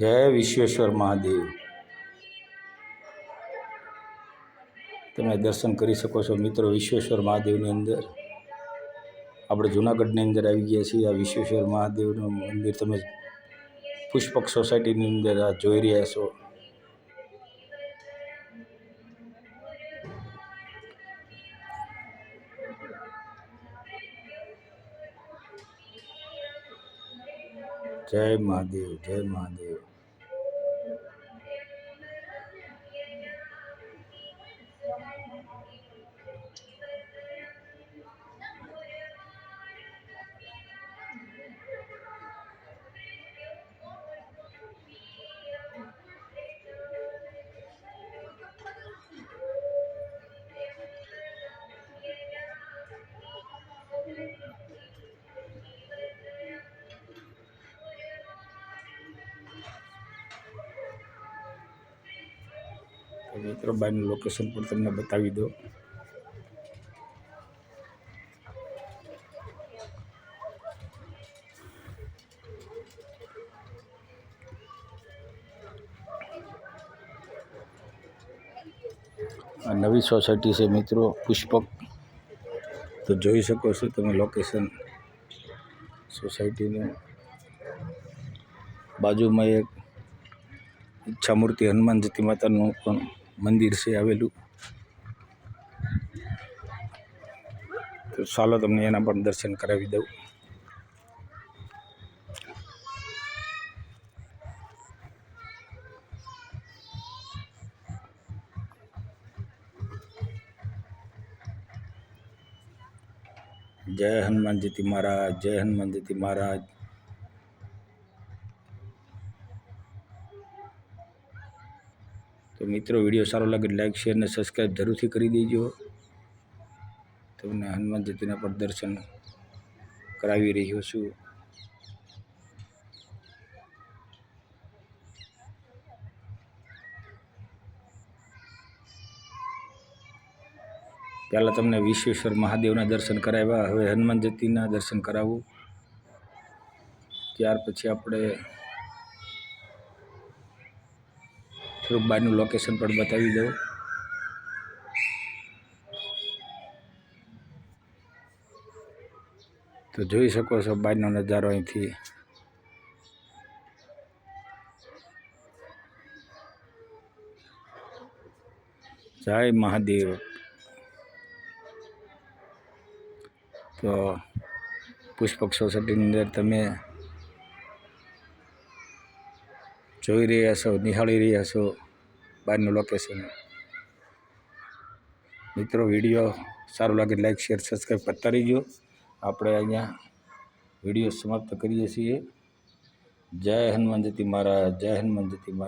જય વિશ્વેશ્વર મહાદેવ તમે દર્શન કરી શકો છો મિત્રો વિશ્વેશ્વર મહાદેવની અંદર. આપણે જુનાગઢની અંદર આવી ગયા છીએ. આ વિશ્વેશ્વર મહાદેવનું મંદિર તમે પુષ્પક સોસાયટીની અંદર આ જોઈ રહ્યા છો. જય મહાદેવ જય મહાદેવ. મિત્રો, બાયનું લોકેશન પણ તમને બતાવી દો નવી સોસાયટી છે મિત્રો, પુષ્પક. તો જોઈ શકો છો તમે લોકેશન સોસાયટીનું. બાજુમાં એક ઈચ્છામૂર્તિ હનુમાન જતી માતાનું પણ મંદિર છે આવેલું. તો ચાલો તમને એના પણ દર્શન કરાવી દઉં. જય હનુમાન જતી મહારાજ, જય હનુમાનજીથી મહારાજ. તો મિત્રો, વીડિયો સારો લાગે લાઈક શેર અને સબસ્ક્રાઈબ જરૂરથી કરી દેજો. તમને હનુમાન જતીના પણ દર્શન કરાવી રહ્યો છું. પહેલાં તમને વિશ્વેશ્વર મહાદેવના દર્શન કરાવ્યા, હવે હનુમાન જતીના દર્શન કરાવું. ત્યાર પછી આપણે થોડુંક બહારનું લોકેશન પણ બતાવી દઉં. તો જોઈ શકો છો બહારનો નજારો અહીંથી. જય મહાદેવ. તો પુષ્પક સોસાયટીની અંદર તમે જોઈ રહ્યા છો, નિહાળી રહ્યા છો બહારનું લોકેશન મિત્રો વીડિયો સારું લાગે લાઈક શેર સબસ્ક્રાઈબ કરતા રહીજો. આપણે અહીંયા વીડિયો સમાપ્ત કરીએ છીએ. જય હનુમાન જતી મહારાજ, જય હનુમાન જતી મહારાજ.